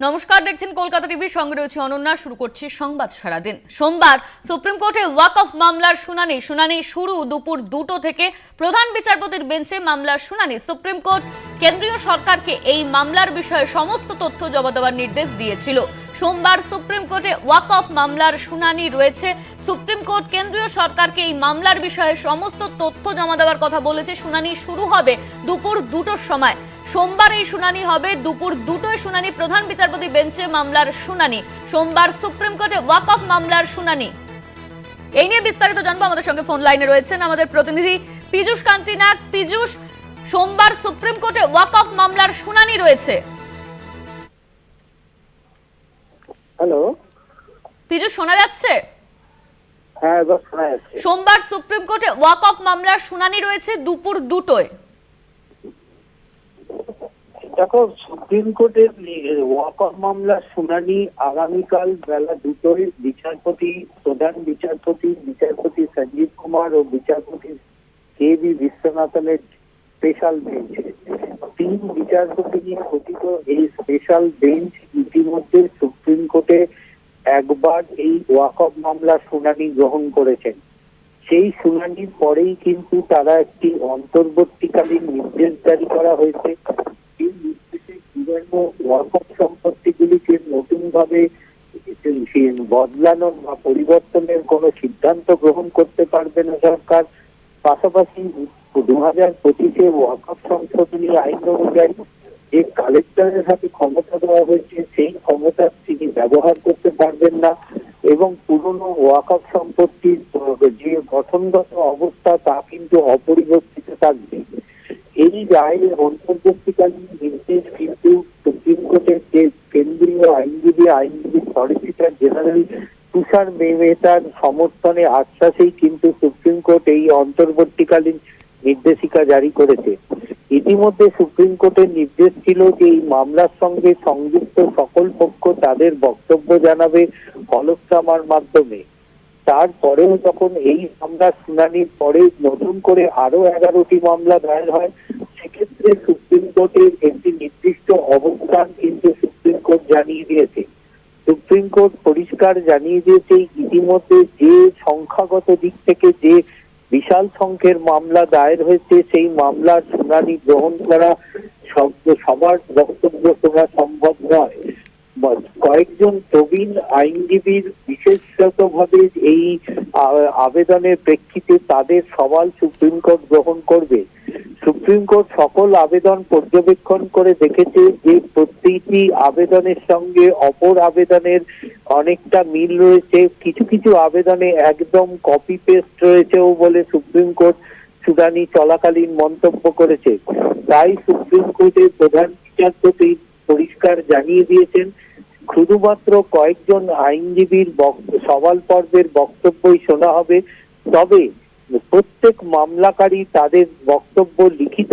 নমস্কার, দেখছেন কলকাতা টিভি, সঙ্গে রয়েছে অনন্যা। শুরু করছি সংবাদ সারাদিন। সোমবার সুপ্রিম কোর্টে ওয়াক অফ মামলার শুনানি। শুনানি শুরু দুপুর দুটো থেকে প্রধান বিচারপতির বেঞ্চে মামলার শুনানি। সুপ্রিম কোর্ট কেন্দ্রীয় সরকারকে এই মামলার বিষয়ে সমস্ত তথ্য জমা দেওয়ার নির্দেশ দিয়েছিল। সোমবার সুপ্রিম কোর্টে ওয়াক অফ মামলার শুনানি রয়েছে। সুপ্রিম কোর্ট কেন্দ্রীয় সরকারকে এই মামলার বিষয়ে সমস্ত তথ্য জমা দেওয়ার কথা বলেছে। শুনানি শুরু হবে দুপুর দুটোর সময়। সোমবার এই শুনানি হবে। দুপুর দুটোয় শুনানি। প্রধান বিচারপতি বেঞ্চে মামলার শুনানি। সোমবার সুপ্রিম কোর্টে ওয়াক অফ মামলার শুনানি। এই নিয়ে বিস্তারিত জানব। আমাদের সঙ্গে ফোন লাইনে রয়েছেন আমাদের প্রতিনিধি পীযূষ কান্তি নাগ পীযূষ সোমবার সুপ্রিম কোর্টে ওয়াক অফ মামলার শুনানি রয়েছে। হ্যালো। পীযূষ শোনা যাচ্ছে? হ্যাঁ শোনা যাচ্ছে। সোমবার সুপ্রিম কোর্টে ওয়াক অফ মামলার শুনানি রয়েছে দুপুর দুটোয়। দেখো, সুপ্রিম কোর্টের ওয়াক অফ মামলার শুনানি আগামীকাল বেলা দুটোয় বিচারপতি, প্রধান বিচারপতি বিচারপতি সঞ্জীব কুমার ও বিচারপতি কে বি বিশ্বনাথনের স্পেশাল বেঞ্চ তিন বিচারপতি নিয়ে গঠিত এই স্পেশাল বেঞ্চ ইতিমধ্যে সুপ্রিম কোর্টে একবার এই ওয়াক অফ মামলার শুনানি গ্রহণ করেছেন। সেই শুনানির পরেই কিন্তু তারা একটি অন্তর্বর্তীকালীন নির্দেশ জারি করা হয়েছে। ওয়াকফ সম্পত্তিগুলিকে নতুন ভাবে বদলানোর বা পরিবর্তনের কোনো সিদ্ধান্ত গ্রহণ করতে পারবে না সরকার। পাশাপাশি দু হাজার পঁচিশে ওয়াকফ সংশোধনী আইন অনুযায়ী যে কালেক্টরের হাতে ক্ষমতা দেওয়া হয়েছে, সেই ক্ষমতা তিনি ব্যবহার করতে পারবেন না এবং পুরনো ওয়াকফ সম্পত্তির যে গঠনগত অবস্থা তা কিন্তু অপরিবর্তিত থাকবে। এই রায়ের অন্তর্বর্তীকালীন নির্দেশ কিন্তু সুপ্রিম কোর্টের যে কেন্দ্রীয় আইনজীবী আইনজীবী সলিসিটার জেনারেল তুষার মেহতার সমর্থনে আশ্বাসেই কিন্তু সুপ্রিম কোর্ট এই অন্তর্বর্তীকালীন নির্দেশিকা জারি করেছে। ইতিমধ্যে সুপ্রিম কোর্টের নির্দেশ ছিল যে এই মামলার সঙ্গে সংযুক্ত সকল পক্ষ তাদের বক্তব্য জানাবে হলফনামার মাধ্যমে। তারপরেও যখন এই মামলার শুনানির পরে নতুন করে আরও এগারোটি মামলা দায়ের হয় সেক্ষেত্রে সুপ্রিম কোর্টের একটি নির্দিষ্ট অবস্থান কিন্তু সুপ্রিম কোর্ট জানিয়ে দিয়েছে। সুপ্রিম কোর্ট পরিষ্কার জানিয়ে দিয়েছে, ইতিমধ্যে যে সংখ্যাগত দিক থেকে যে বিশাল সংখ্যের মামলা দায়ের হয়েছে, সেই মামলার শুনানি গ্রহণ করা সবার বক্তব্য শোনা সম্ভব নয়। কয়েকজন প্রবীণ আইনজীবীর বিশেষত ভাবে এই আবেদনের প্রেক্ষিতে তাদের সওয়াল সুপ্রিম কোর্ট গ্রহণ করবে। সুপ্রিম কোর্ট সকল আবেদন পর্যবেক্ষণ করে দেখেছে যে প্রতিটি আবেদনের সঙ্গে অপর আবেদনের অনেকটা মিল রয়েছে। কিছু কিছু আবেদনে একদম কপি পেস্ট রয়েছেও বলে সুপ্রিম কোর্ট শুনানি চলাকালীন মন্তব্য করেছে। তাই সুপ্রিম কোর্টের প্রধান বিচারপতি পরিষ্কার জানিয়ে দিয়েছেন, শুধুমাত্র কয়েকজন আইনজীবীর সওয়াল পর্বের বক্তব্যই শোনা হবে। তবে প্রত্যেক মামলাকারী তাদের বক্তব্য লিখিত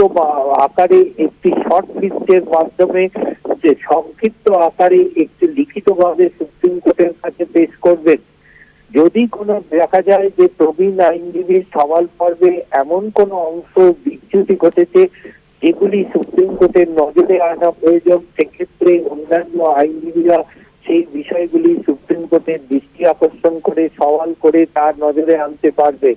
আকারে একটি শর্ট লিস্টের মাধ্যমে যে সংক্ষিপ্ত আকারে একটি লিখিতভাবে সুপ্রিম কোর্টের কাছে পেশ করবেন। যদি কোনো দেখা যায় যে প্রবীণ আইনজীবীর সওয়াল পর্বে এমন কোনো অংশ বিচ্যুতি ঘটেছে যেগুলি সুপ্রিম কোর্টের নজরে আনা প্রয়োজন, সেক্ষেত্রে অন্যান্য আইনজীবীরা সেই বিষয়গুলি সুপ্রিম কোর্টের দৃষ্টি আকর্ষণ করে সওয়াল করে তার নজরে আনতে পারবে।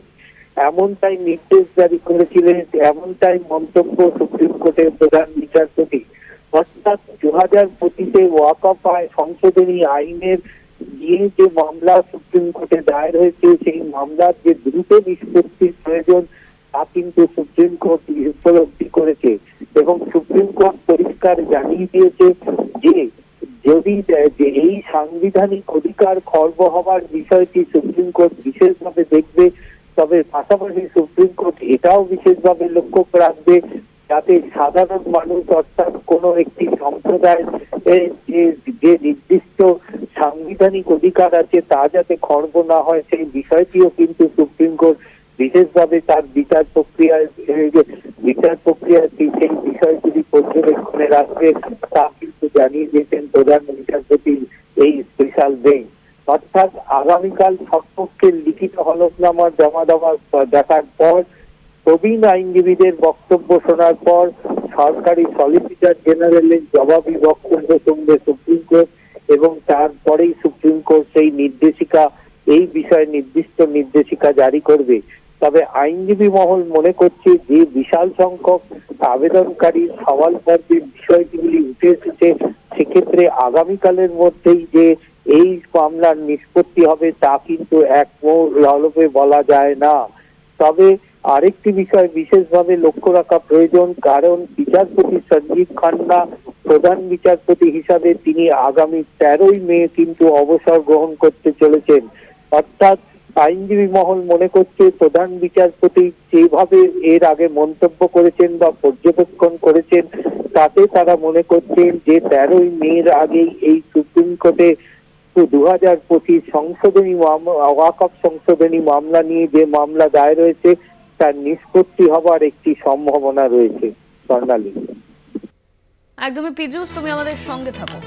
এমনটাই নির্দেশ জারি করেছিলেন, এমনটাই মন্তব্য সুপ্রিম কোর্টের প্রধান বিচারপতি। অর্থাৎ দু হাজার পঁচিশে ওয়াকফ আয় সংশোধনী আইনের নিয়ে যে মামলা সুপ্রিম কোর্টে দায়ের হয়েছে, সেই মামলার যে দ্রুত নিষ্পত্তির প্রয়োজন তা কিন্তু সুপ্রিম কোর্ট উপলব্ধি করেছে এবং সুপ্রিম কোর্ট পরিষ্কার জানিয়ে দিয়েছে যে যদি যে এই সাংবিধানিক অধিকার খর্ব হবার বিষয়টি সুপ্রিম কোর্ট বিশেষভাবে দেখবে তবে পাশাপাশি সুপ্রিম কোর্ট এটাও বিশেষভাবে লক্ষ্য রাখবে যাতে সাধারণ মানুষ, অর্থাৎ কোনো একটি সম্প্রদায়ের যে নির্দিষ্ট সাংবিধানিক অধিকার আছে তা যাতে খর্ব না হয়, সেই বিষয়টিও কিন্তু সুপ্রিম কোর্ট বিশেষভাবে তার বিচার প্রক্রিয়ায় বিচার প্রক্রিয়াটি সেই বিষয়গুলি পর্যবেক্ষণে রাখবে তা কিন্তু জানিয়ে দিয়েছেন প্রধান বিচারপতি এই স্পেশাল বেঞ্চ। অর্থাৎ আগামীকাল সব লিখিত হলফনামা জমা দেওয়ার দেখার পর প্রবীণ আইনজীবীদের বক্তব্য শোনার পর সরকারি সলিসিটার জেনারেলের জবাবি বক্তব্য শুনবে সুপ্রিম কোর্ট এবং তারপরেই সুপ্রিম কোর্ট সেই নির্দেশিকা, এই বিষয়ে নির্দিষ্ট নির্দেশিকা জারি করবে। তবে আইনজীবী মহল মনে করছে যে বিশাল সংখ্যক আবেদনকারীর সওয়াল পর্বের বিষয়গুলি উঠে এসেছে, সেক্ষেত্রে আগামীকালের মধ্যেই যে এই মামলার নিষ্পত্তি হবে তা কিন্তু এক ললপে বলা যায় না। তবে আরেকটি বিষয় বিশেষভাবে লক্ষ্য রাখা প্রয়োজন, কারণ বিচারপতি সঞ্জীব খান্না, প্রধান বিচারপতি হিসাবে তিনি আগামী তেরোই মে কিন্তু অবসর গ্রহণ করতে চলেছেন। অর্থাৎ আইনজীবী মহল মনে করছে প্রধান বিচারপতি যেভাবে এর আগে মন্তব্য করেছেন বা পর্যবেক্ষণ করেছেন, তাতে তারা মনে করছেন যে তেরোই মের আগেই এই সুপ্রিম কোর্টে দু হাজার পঁচিশ সংশোধনী ওয়াকফ সংশোধনী মামলা নিয়ে যে মামলা দায়ের রয়েছে তার নিষ্পত্তি হবার একটি সম্ভাবনা রয়েছে স্বর্ণালী একদমই পিজুস তুমি আমাদের সঙ্গে থাকো।